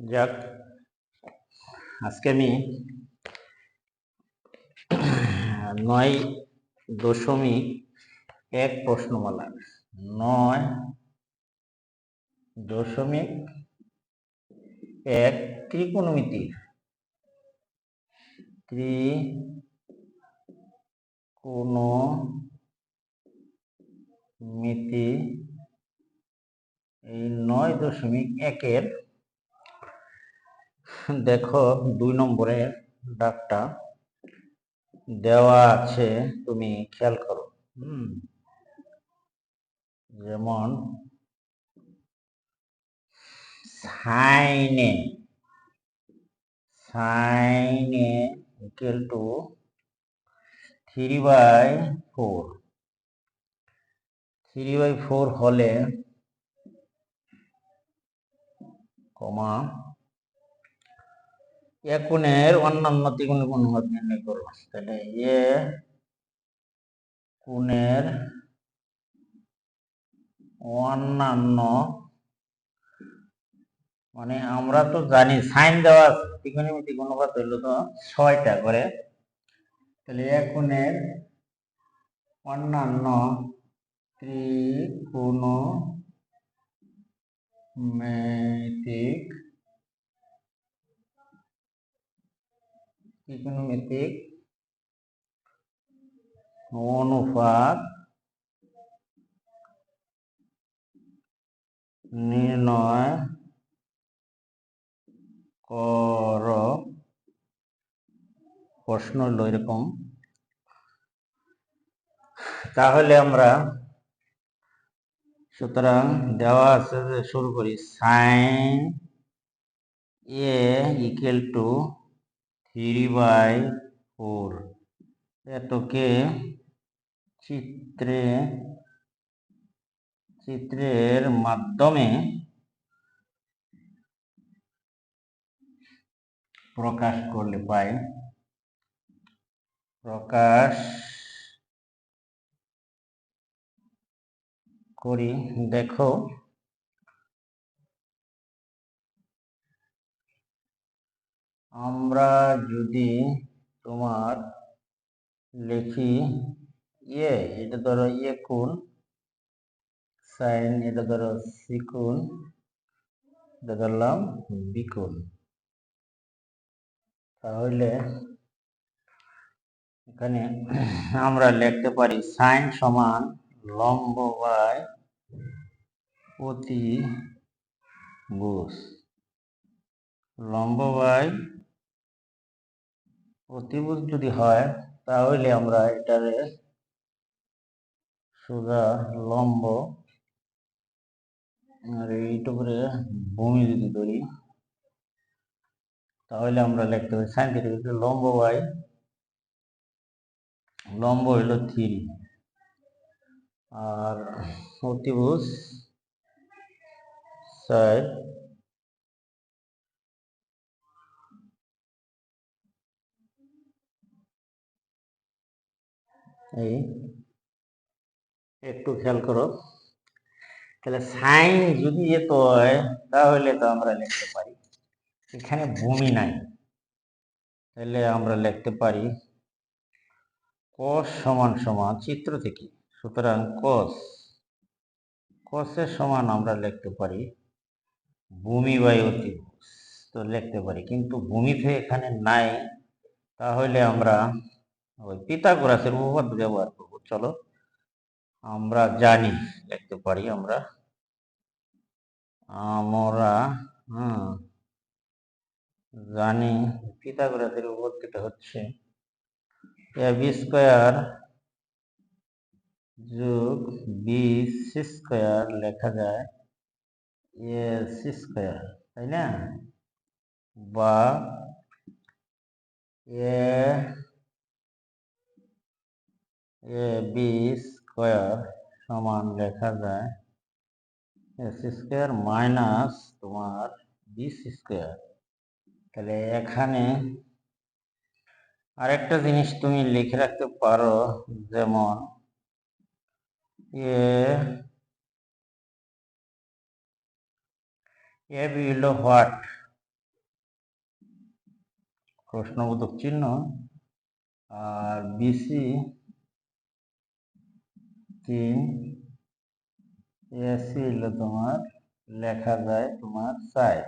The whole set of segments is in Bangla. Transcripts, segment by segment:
যাক, আজকে আমি নয় দশমিক এক প্রশ্নমালা, নয় দশমিক এক ত্রিকোণমিতির ত্রিকোণমিতি এই নয় দশমিক একের দেখো দুই নম্বরের ডাকটা দেওয়া আছে, তুমি খেয়াল করো। যেমন, সাইনে সাইনে equal to three by four three by four হলে, কমা এ কোণের অন্যান্য ত্রিকোণ অনুপাত নির্ণয় করব? তাহলে এ কোণের অন্যান্য মানে আমরা তো জানি, সাইন দেওয়া আছে ত্রিকোণমিতিক অনুপাত হইল তো ছয়টা করে। তাহলে এ কোণের অন্যান্য ত্রিকোণমিতিক ত্রিকোণমিতিক অনুপাত নির্ণয় কর। প্রশ্ন হলো তাহলে আমরা সুতরাং দেওয়া আছে শুরু করি sine A equal to three by four এতকে চিত্রে চিত্রের মাধ্যমে প্রকাশ করলে পাই। প্রকাশ করি দেখো। আমরা যদি তোমার লিখি ইয়ে এটা ধরো ইয়ে কোণ, সাইন, এটা ধরো সি কোণ, এটা ধরলাম বি কোণ। তাহলে এখানে আমরা লিখতে পারি সাইন সমান লম্ব বাই অতিভুজ লম্ব বাই অতিভুজ যদি হয়, তাহলে আমরা এটারে সোজা লম্ব আর এইটুকুরে ভূমি যদি ধরি, তাহলে আমরা লিখতে পারি সাইন লম্ব বাই, লম্ব হইল থ্রি। আর অতিভুজ সাইড এই, একটু খেয়াল করো। তাহলে সাইন যদি এত হয় তাহলে তো আমরা লিখতে পারি। এখানে ভূমি নাই। তাহলে আমরা লিখতে পারি কস সমান সমান চিত্র থেকে। সুতরাং কস কসের সমান আমরা লিখতে পারি ভূমি বাই অতিভুজ। তো লিখতে পারি। কিন্তু ভূমি তো এখানে নাই, তাহলে আমরা ওই পিতাগোরাসের উপপাদ্য ব্যবহার করব। চলো, আমরা জানি লিখতে পারি আমরা। আমরা, হুম, জানি পিতাগোরাসের উপপাদ্যটা হচ্ছে বি স্কোয়ার যোগ বি সি স্কোয়ার লেখা যায় এ সি স্কোয়ার তাই না? বা এ এ বি স্কোয়ার সমান লেখা যায় এস স্কোয়ার মাইনাস তোমার বি স্কোয়ার। তাহলে এখানে আরেকটা জিনিস তুমি লিখে রাখতে পারো, যেমন এ এ বি হলো হোয়াট? প্রশ্নবোধক চিহ্ন। আর বিসি তিন এসি হলো তোমার লেখা যায় তোমার সাই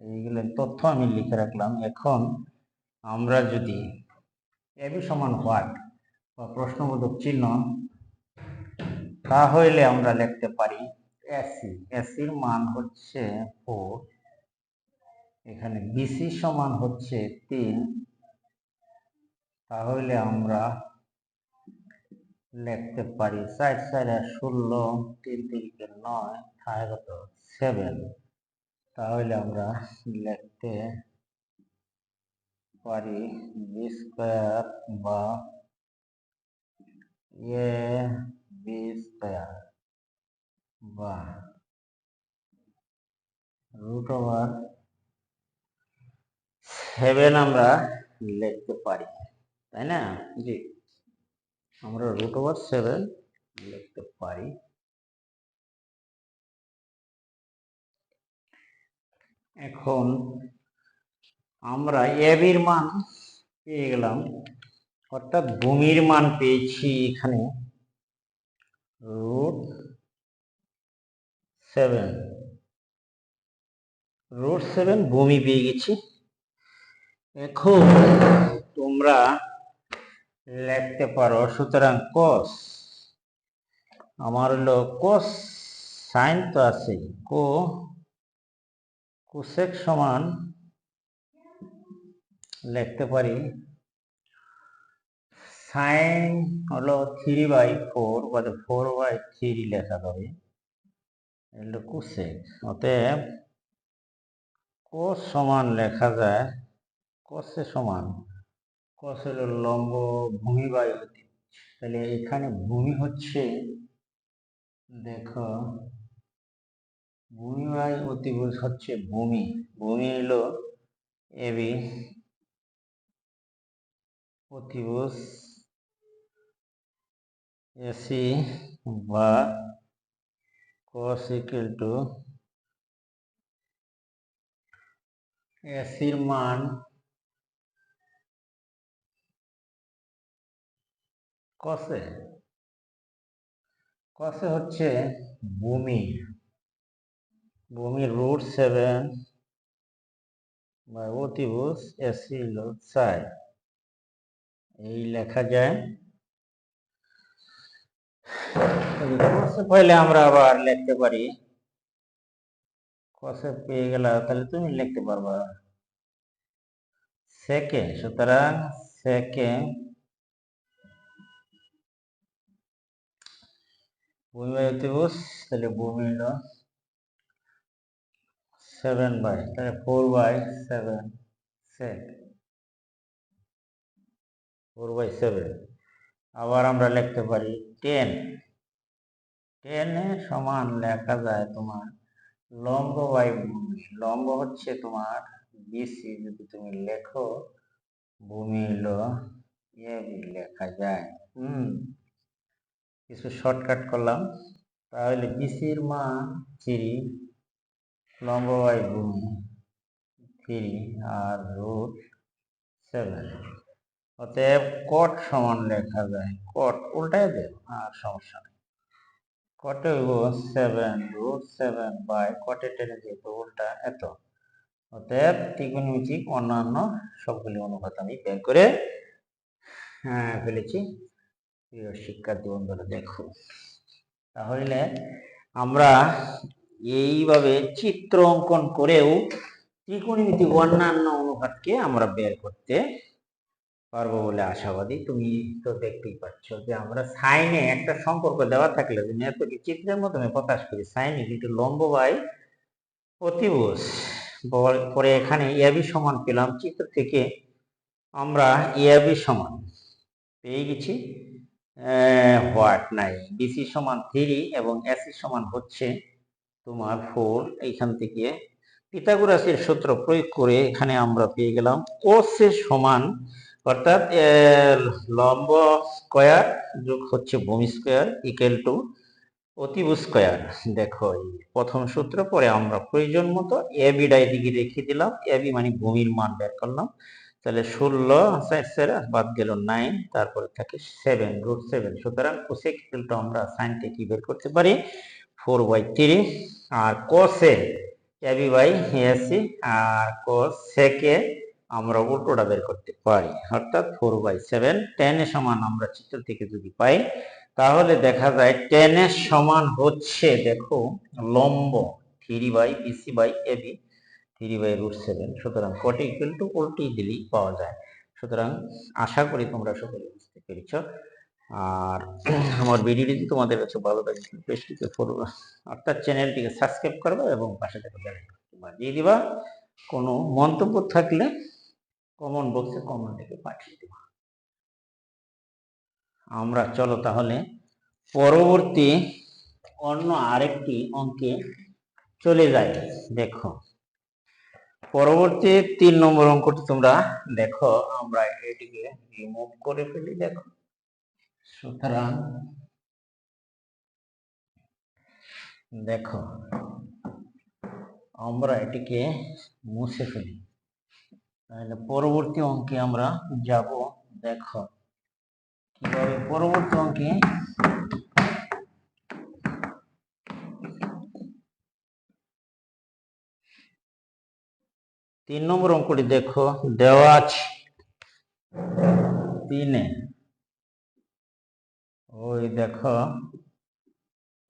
এইগুলো তথ্য আমি লিখে রাখলাম। এখন আমরা যদি এবি সমান হোয়াট বা প্রশ্নবোধক চিহ্ন, তাহলে আমরা লিখতে পারি এসি এসির মান হচ্ছে ফোর এখানে বিসি সমান হচ্ছে তিন। তাহলে আমরা লিখতে পারি। সাইড সাইডে ষোলো, তিন তিনকে নয় থাকে কত? সেভেন তাহলে আমরা লিখতে পারি বি স্কোয়ার বা এ বি স্কোয়ার বা রুট ওভার সেভেন আমরা লিখতে পারি। তাই না? জি। আমরা রুট ওভার সেভেন লিখতে পারি। এখন আমরা এবির মান পেয়ে গেলাম, অর্থাৎ ভূমির মান পেয়েছি এখানে রুট সেভেন রুট সেভেন ভূমি পেয়ে গেছি। এখন তোমরা লিখতে পারো। সুতরাং কস আমার হলো কস সাইন তো আছে। কো কোসেক সমান লিখতে পারি সাইন হলো থ্রি বাই ফোর বা ফোর বাই থ্রি লেখা যাবে। হলো কোসেক অতএব কোস সমান লেখা যায় কোসে সমান। কোস হলো লম্ব ভূমি বাই অতি তাহলে এখানে ভূমি হচ্ছে, দেখো, ভূমি বাই অতিভুজ হচ্ছে ভূমি। ভূমি হলো এবি অতিভুজ এসি বা cos equal to এসির মান কসে কসে হচ্ছে ভূমি ভূমি রুট সেভেন বা অতিভুজ এসি সাই এই লেখা যায়। পহলে আমরা আবার লিখতে পারি। কসে পেয়ে গেল তাহলে তুমি লিখতে পারবা। সেকে সুতরাং সেকে ভূমি বাই অতিভুজ তাহলে ভূমি হলো সেভেন বাই তাহলে four by seven sec four by seven আবার আমরা লিখতে পারি টেন টেনে সমান লেখা যায় তোমার লম্ব বাই ভূমি লম্ব হচ্ছে তোমার বিসি যদি তুমি লেখো ভূমি হলো এবি লেখা যায়। হুম। কিছু শর্টকাট করলাম। তাহলে বিসির মান থ্রি, লম্ব বাই থ্রি আর রুট সেভেন। অতএব কট সমান লেখা যায় কট উল্টায় দে আর সমস্যা নেই। কটে সেভেন রুট সেভেন বাই কটে টেনে যেহেতু উল্টা এত। অতএব ত্রিকোণমিতিক অন্যান্য সবগুলি অনুপাত আমি বের করে হ্যাঁ ফেলেছি। প্রিয় শিক্ষার্থী বন্ধুরা, দেখো। তাহলে আমরা এইভাবে চিত্র অঙ্কন করেও ত্রিকোণমিতিক অন্যান্য অনুপাতকে আমরা বের করতে পারব বলে আশাবাদী। তুমি তো দেখতেই পাচ্ছ যে আমরা সাইনে একটা সম্পর্ক দেওয়া থাকলে তুমি এতটি চিত্রের মাধ্যমে প্রকাশ করি। সাইনে কিন্তু লম্ব বাই অতিভুজ। পরে এখানে ইয়াবি সমান পেলাম। চিত্র থেকে আমরা ইয়াবি সমান পেয়ে গেছি। হোয়াট নাই। বিসি সমান থ্রি এবং এসি সমান হচ্ছে তোমার ফোর এইখান থেকে পিথাগোরাসের সূত্র প্রয়োগ করে এখানে আমরা পেয়ে গেলাম কোসের সমান, অর্থাৎ লম্ব স্কয়ার যোগ হচ্ছে ভূমি স্কয়ার ইকুয়াল টু অতিভু স্কোয়ার দেখো প্রথম সূত্র পরে আমরা প্রয়োজন মতো এ বিটা এদিকে রেখে দিলাম। এ বি মানে ভূমির মান বের করলাম। তাহলে ষোলো সেরা, বাদ গেল নাইন তারপরে থাকে সেভেন রুট সেভেন সুতরাং কোসেক ইকুয়ালটা আমরা সাইনটা কি বের করতে পারি? Four by three R cos A B by A C আর কোসেকে আমরা উল্টোটা বের করতে পারি। অর্থাৎ ফোর বাই সেভেন টেন এর সমান আমরা চিত্র থেকে যদি পাই, তাহলে দেখা যায় টেন এর সমান হচ্ছে, দেখো, লম্ব three by B C by A B three by root seven সুতরাং কটি ইকুয়াল টু উল্টি দিলেই পাওয়া যায়। সুতরাং আশা করি তোমরা সকলে বুঝতে পেরেছ। আর আমার ভিডিওটি যদি তোমাদের কাছে ভালো লাগে পেজটিকে ফলো অর্থাৎ চ্যানেলটিকে সাবস্ক্রাইব করবে এবং পাশে থেকে বেল দিয়ে দিবা। কোনো মন্তব্য থাকলে কমন বক্সে কমেন্ট থেকে পাঠিয়ে দিবা। আমরা চলো তাহলে পরবর্তী অন্য আরেকটি অঙ্কে চলে যাই। দেখো পরবর্তী তিন নম্বর অঙ্কটি তোমরা দেখো, আমরা এটিকে রিমুভ করে ফেলি, দেখো। সুতরাং দেখো, আমরা এটিকে মুছে ফেলি। তাহলে পরবর্তী অঙ্কে আমরা যাব, দেখো। কীভাবে? পরবর্তী অঙ্কে তিন নম্বর অঙ্কটি দেখো, দেওয়া আছে। তিনে। ওই দেখো,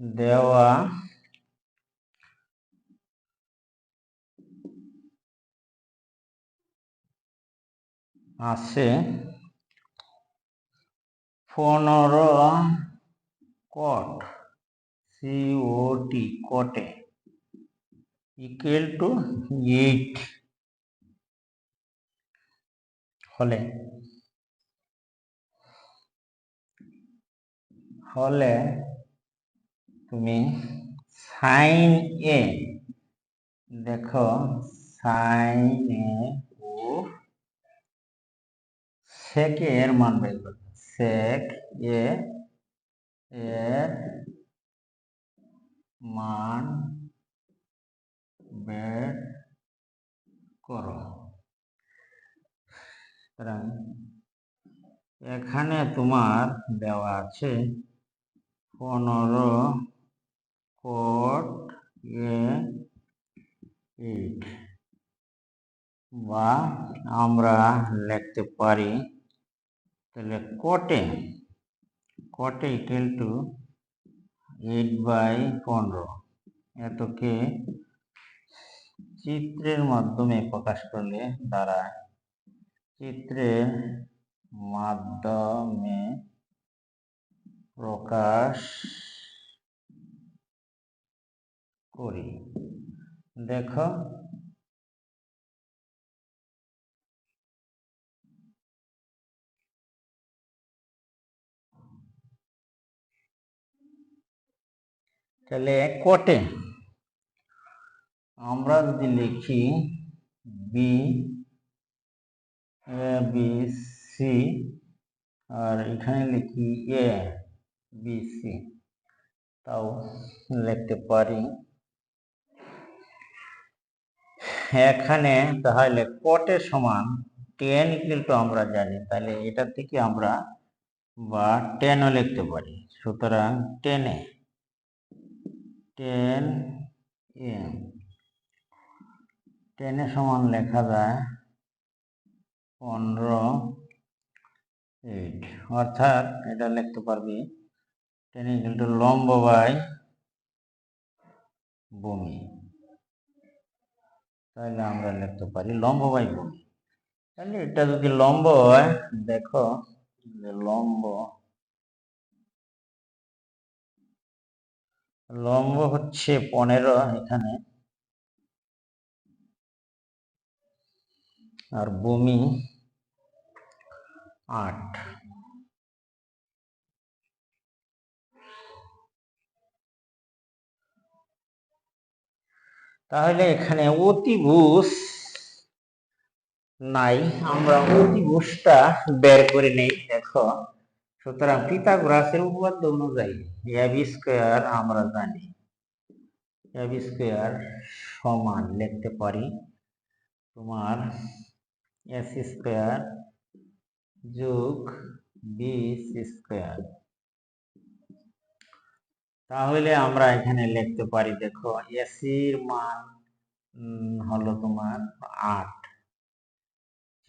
দেওয়া। আছে। পনেরো কট সিওটি কটে ইকুয়াল টু এইট হলে? হলে তুমি সাইন এ দেখো সাইন এ ও সেকে এর মান বের করবে সেক এ এর মান বের করো। সুতরাং এখানে তোমার দেওয়া আছে পনেরো কোট এইট বা আমরা লিখতে পারি তাহলে কোটে কোটে ইকুয়াল টু এইট বাই পনেরো। এতকে চিত্রের মাধ্যমে প্রকাশ করলে দাঁড়ায় চিত্রের মাধ্যমে প্রকাশ করি। দেখো। তাহলে কোটে আমরা যদি লিখি বি বি সি আর এখানে লিখি এ বি সি তাও লিখতে পারি। এখানে তাহলে কোটের সমান টেন ইকুয়াল টু আমরা জানি, তাহলে এটা থেকে আমরা বা টেনও লিখতে পারি। সুতরাং টেনে টেন এম টেনের সমান লেখা যায় পনেরো এইট অর্থাৎ এটা লিখতে পারবি টেন ইকুয়াল লম্ব বাই ভূমি। তাহলে আমরা লিখতে পারি লম্ব বাই ভূমি। তাহলে এটা যদি লম্ব হয়, দেখো যে লম্ব লম্ব হচ্ছে পনেরো এখানে। আর ভূমি আট। তাহলে এখানে অতিভুজ নাই, আমরা অতিভুজটা বের করে নেই, দেখো। সুতরাং পিথাগোরাসের উপপাদ্য অনুযায়ী আমরা জানি। সমান লিখতে পারি তোমার এস স্কোয়ার যোগ বি স্কোয়ার। তাহলে আমরা এখানে লিখতে পারি, দেখো এসির মান হলো তোমার আট।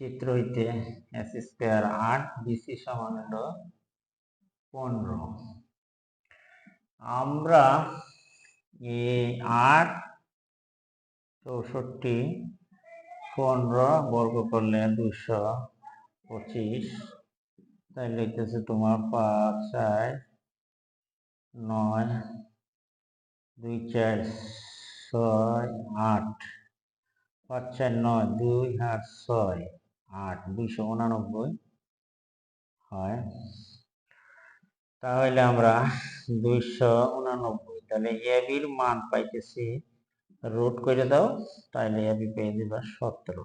চিত্র হইতে এস স্কোয়ার আট, বিসি সমান হলো পনেরো। আমরা এই আট, চৌষট্টি পনেরো বর্গ করলে দুশো পঁচিশ। তাহলে হইতেছে তোমার পাঁচ, চার, নয়, দুই, চার, ছয়, আট। পাঁচ, চার, নয়, দুই, আট, ছয়, আট, দুইশো উনানব্বই। হয়। তাহলে আমরা দুইশো উনানব্বই। তাহলে এবির মান পাইতেছি রুট করে দাও তাহলে আমি পেয়ে দিবা সতেরো।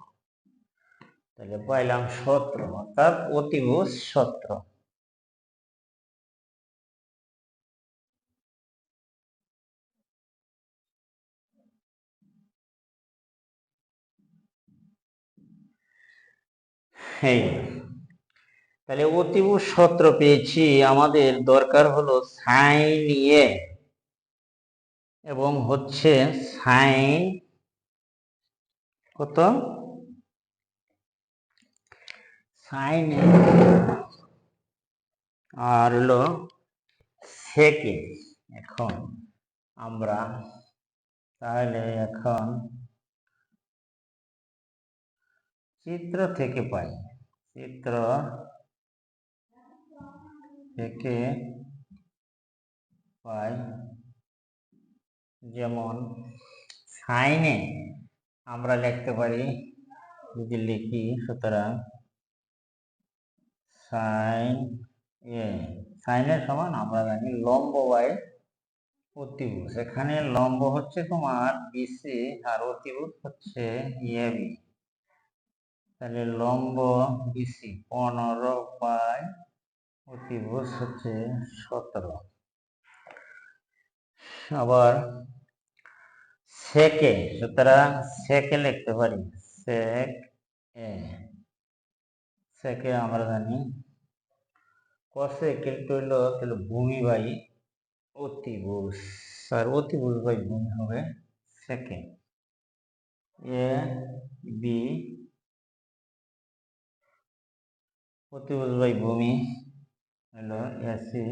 তাহলে পাইলাম সতেরো অর্থাৎ অতিভুজ সতেরো। তাহলে অতিভুজ সূত্র পেয়েছি, আমাদের দরকার হলো সাইন এ এবং হচ্ছে সাইন কত? সাইন আর হলো এখন আমরা তাহলে এখন চিত্র থেকে পাই। চিত্র থেকে পাই যেমন সাইনে আমরা লিখতে পারি, যদি লিখি সুতরাং সাইন এ, সাইনের সমান আমরা জানি লম্ব বাই অতিভুজ। এখানে লম্ব হচ্ছে তোমার বিসি আর অতিভুজ হচ্ছে এবি তাহলে লম্ব বিসি পনেরো বাই অতিভুজ হচ্ছে সতেরো। আবার সেকে, সুতরাং সেকে লিখতে পারি। সেক এ, সেকে আমরা জানি কসে কিন্তু হইল ভূমি বাই অতিভুজ। আর অতিভুজ বাই ভূমি হবে সেকেন্ড এ, বি, অতিভুজ বাই ভূমি হলো এসি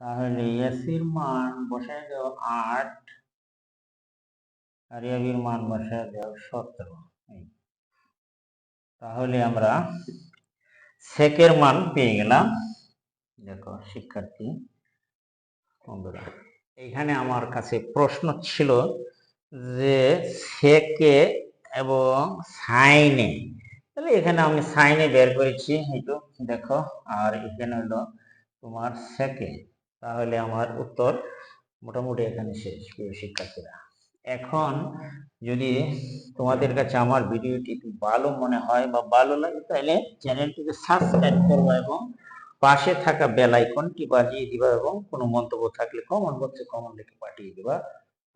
তাহলে এসির মান বসায় দেও আট, আর এবির মান বসায় দেও সতেরো। তাহলে আমরা সেকের মান পেয়ে গেলাম। দেখো, শিক্ষার্থী, বন্ধুরা, এইখানে আমার কাছে প্রশ্ন ছিল যে সেকে এবং সাইনে তাহলে এখানে আমি সাইনে বের করেছি একটু দেখো, আর এখানে হলো তোমার সেকে তাহলে আমার উত্তর মোটামুটি এখানে শেষ, প্রিয় শিক্ষার্থীরা। এখন যদি তোমাদের কাছে আমার ভিডিওটি ভালো মনে হয় বা ভালো লাগে, তাহলে চ্যানেলটিকে সাবস্ক্রাইব করব এবং পাশে থাকা বেল আইকনটি বাজিয়ে দিবা এবং কোনো মন্তব্য থাকলে কমেন্ট বক্সে কমেন্ট লিখে পাঠিয়ে দিবা।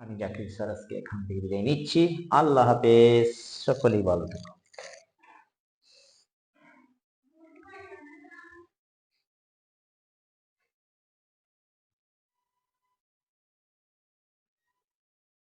আমি জাকির স্যার আজকে এখান থেকে বিদায় নিচ্ছি। আল্লাহ হাফেজ। সকলেই ভালো থাকো।